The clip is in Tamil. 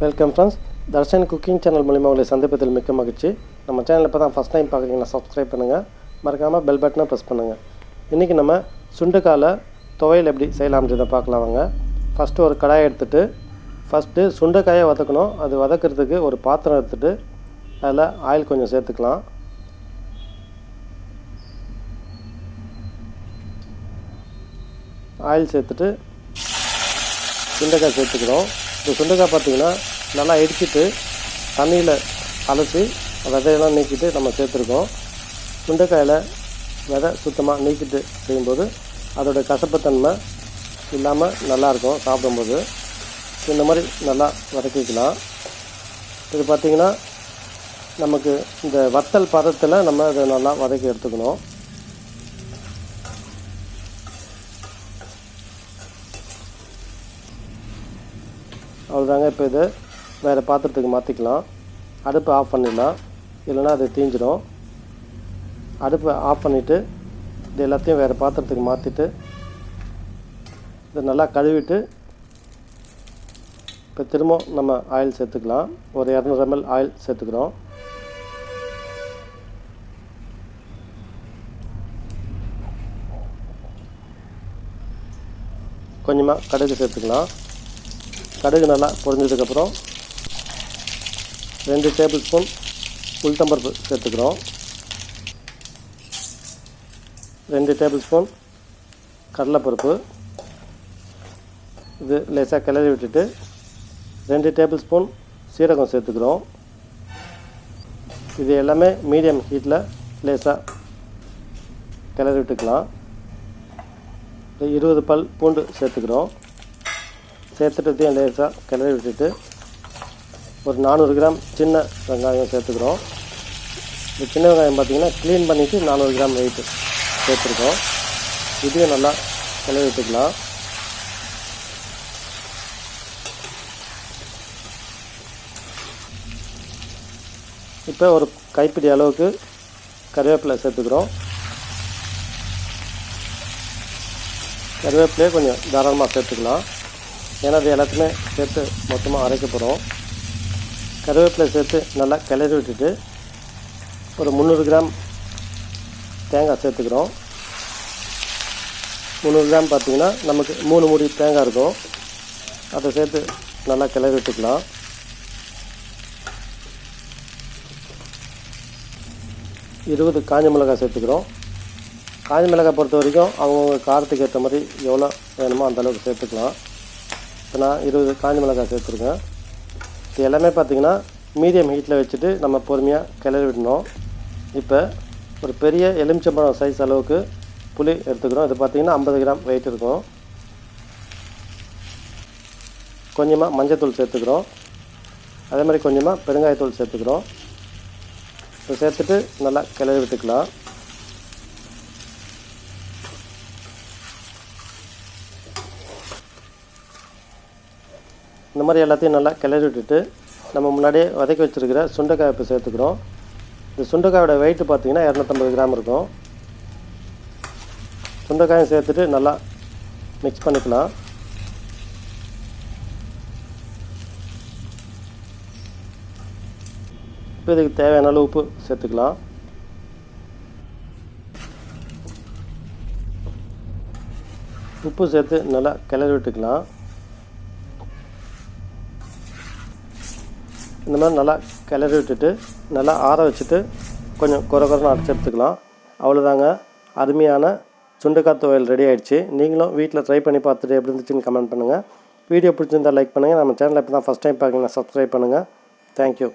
Welcome friends Darshan cooking channel மூலிமா உங்களை சந்திப்பதில் மிக்க மகிழ்ச்சி. நம்ம சேனலில் இப்போ தான் ஃபஸ்ட் டைம் பார்க்குறீங்கன்னா சப்ஸ்கிரைப் பண்ணுங்கள் மறக்காமல் பெல் பட்டனை ப்ரெஸ் பண்ணுங்கள் இன்றைக்கி நம்ம சுண்டுக்கால துவையல் எப்படி செய்யலாம்ன்றதை பார்க்கலாம் வாங்க. ஃபஸ்ட்டு ஒரு கடாயை எடுத்துகிட்டு ஃபஸ்ட்டு சுண்டைக்காயை வதக்கணும். அது வதக்கிறதுக்கு ஒரு பாத்திரம் எடுத்துகிட்டு அதில் ஆயில் கொஞ்சம் சேர்த்துக்கலாம். ஆயில் சேர்த்துட்டு சுண்டைக்காய் சேர்த்துக்கிறோம். இந்த சுண்டைக்காய் பார்த்திங்கன்னா நல்லா இடிச்சிட்டு தண்ணியில் அலசி விதையெல்லாம் நீக்கிட்டு நம்ம சேர்த்துருக்கோம். சுண்டைக்காயில் விதை சுத்தமாக நீக்கிட்டு செய்யும்போது அதோடய கசப்புத்தன்மை இல்லாமல் நல்லாயிருக்கும் சாப்பிடும்போது. இந்த மாதிரி நல்லா வதக்கிக்கலாம். இது பார்த்திங்கன்னா நமக்கு இந்த வத்தல் பதத்தில் நம்ம அதை நல்லா வதக்கி எடுத்துக்கணும். அவ்வளோதாங்க இப்போ இது வேறு பாத்திரத்துக்கு மாற்றிக்கலாம் அடுப்பை ஆஃப் பண்ணிடலாம். இல்லைன்னா அது தீஞ்சிடும். அடுப்பை ஆஃப் பண்ணிவிட்டு இது எல்லாத்தையும் வேறு பாத்திரத்துக்கு மாற்றிட்டு இதை நல்லா கழுவிட்டு இப்போ திரும்ப நம்ம ஆயில் சேர்த்துக்கலாம். ஒரு இரநூறு எம்எல் ஆயில் சேர்த்துக்கிறோம். கொஞ்சமாக கடுகு சேர்த்துக்கலாம். கடுகு நல்லா பொரிஞ்சதுக்கப்புறம் ரெண்டு டேபிள் ஸ்பூன் உளுத்தம்பருப்பு சேர்த்துக்கிறோம். ரெண்டு டேபிள் ஸ்பூன் கடலைப்பருப்பு. இது லேசாக கிளறி விட்டுட்டு ரெண்டு டேபிள் ஸ்பூன் சீரகம் சேர்த்துக்கிறோம். இது எல்லாமே மீடியம் ஹீட்டில் லேசாக கிளறி விட்டுக்கலாம். இருபது பல் பூண்டு சேர்த்துக்கிறோம். சேர்த்துட்டதையும் லேசாக கிளறி விட்டுட்டு ஒரு நானூறு கிராம் சின்ன வெங்காயம் சேர்த்துக்கிறோம். இந்த சின்ன வெங்காயம் பார்த்திங்கன்னா க்ளீன் பண்ணிவிட்டு நானூறு கிராம் வெயிட்டு சேர்த்துருக்கோம். இதையும் நல்லா கிளறி விட்டுக்கலாம். இப்போ ஒரு கைப்பிடி அளவுக்கு கருவேப்பிலை சேர்த்துக்கிறோம். கருவேப்பிலையே கொஞ்சம் தாராளமாக சேர்த்துக்கலாம். ஏன்னா அது எல்லாத்தையுமே சேர்த்து மொத்தமாக அரைக்க போகிறோம் கருவேப்பிலை சேர்த்து நல்லா கிளறி விட்டுட்டு ஒரு முந்நூறு கிராம் தேங்காய் சேர்த்துக்கிறோம். முந்நூறு கிராம் பார்த்திங்கன்னா நமக்கு மூணு மூடி தேங்காய் இருக்கும். அதை சேர்த்து நல்லா கிளறி விட்டுக்கலாம். இருபது காஞ்ச மிளகாய் சேர்த்துக்கிறோம். காஞ்ச மிளகாய் பொறுத்த வரைக்கும் அவங்கவுங்க காரத்துக்கு ஏற்ற மாதிரி எவ்வளோ வேணுமோ அந்தளவுக்கு சேர்த்துக்கலாம். இப்போ நான் இருபது காஞ்ச மிளகாய் சேர்த்துருக்கேன். இது எல்லாமே பார்த்திங்கன்னா மீடியம் ஹீட்டில் வச்சுட்டு நம்ம பொறுமையாக கிளறி விடணும். இப்போ ஒரு பெரிய எலுமிச்சம்பழம் சைஸ் அளவுக்கு புளி எடுத்துக்கிறோம். இது பார்த்திங்கன்னா ஐம்பது கிராம் வெயிட் இருக்கும். கொஞ்சமாக மஞ்சத்தூள் சேர்த்துக்கிறோம். அதே மாதிரி கொஞ்சமாக பெருங்காயத்தூள் சேர்த்துக்கிறோம். இப்போ சேர்த்துட்டு நல்லா கிளறி விட்டுக்கலாம். இந்த மாதிரி எல்லாத்தையும் நல்லா கிளறி விட்டுட்டு நம்ம முன்னாடியே வதக்கி வச்சுருக்கிற சுண்டைக்காய் இப்போ சேர்த்துக்கிறோம். இந்த சுண்டைக்காயோட வெயிட் பார்த்திங்கன்னா இரநூத்தம்பது கிராம் இருக்கும். சுண்டைக்காயும் சேர்த்துட்டு நல்லா மிக்ஸ் பண்ணிக்கலாம். இப்போ இதுக்கு தேவையான அளவு உப்பு சேர்த்துக்கலாம். உப்பு சேர்த்து நல்லா கிளறி விட்டுக்கலாம். இந்த மாதிரி நல்லா கிளறி விட்டுட்டு நல்லா ஆற வச்சுட்டு கொஞ்சம் குறை குறைன்னு அரைச்சி எடுத்துக்கலாம். அவ்வளோதாங்க அருமையான சுண்டைக்காய் துவையல் ரெடி ஆகிடுச்சு நீங்களும் வீட்டில் ட்ரை பண்ணி பார்த்துட்டு எப்படி இருந்துச்சுன்னு கமெண்ட் பண்ணுங்கள் வீடியோ பிடிச்சிருந்தால் லைக் பண்ணுங்கள் நம்ம சேனலை இப்போ தான் ஃபஸ்ட் டைம் பார்க்குறீங்கன்னா சப்ஸ்கிரைப் பண்ணுங்கள் தேங்க்யூ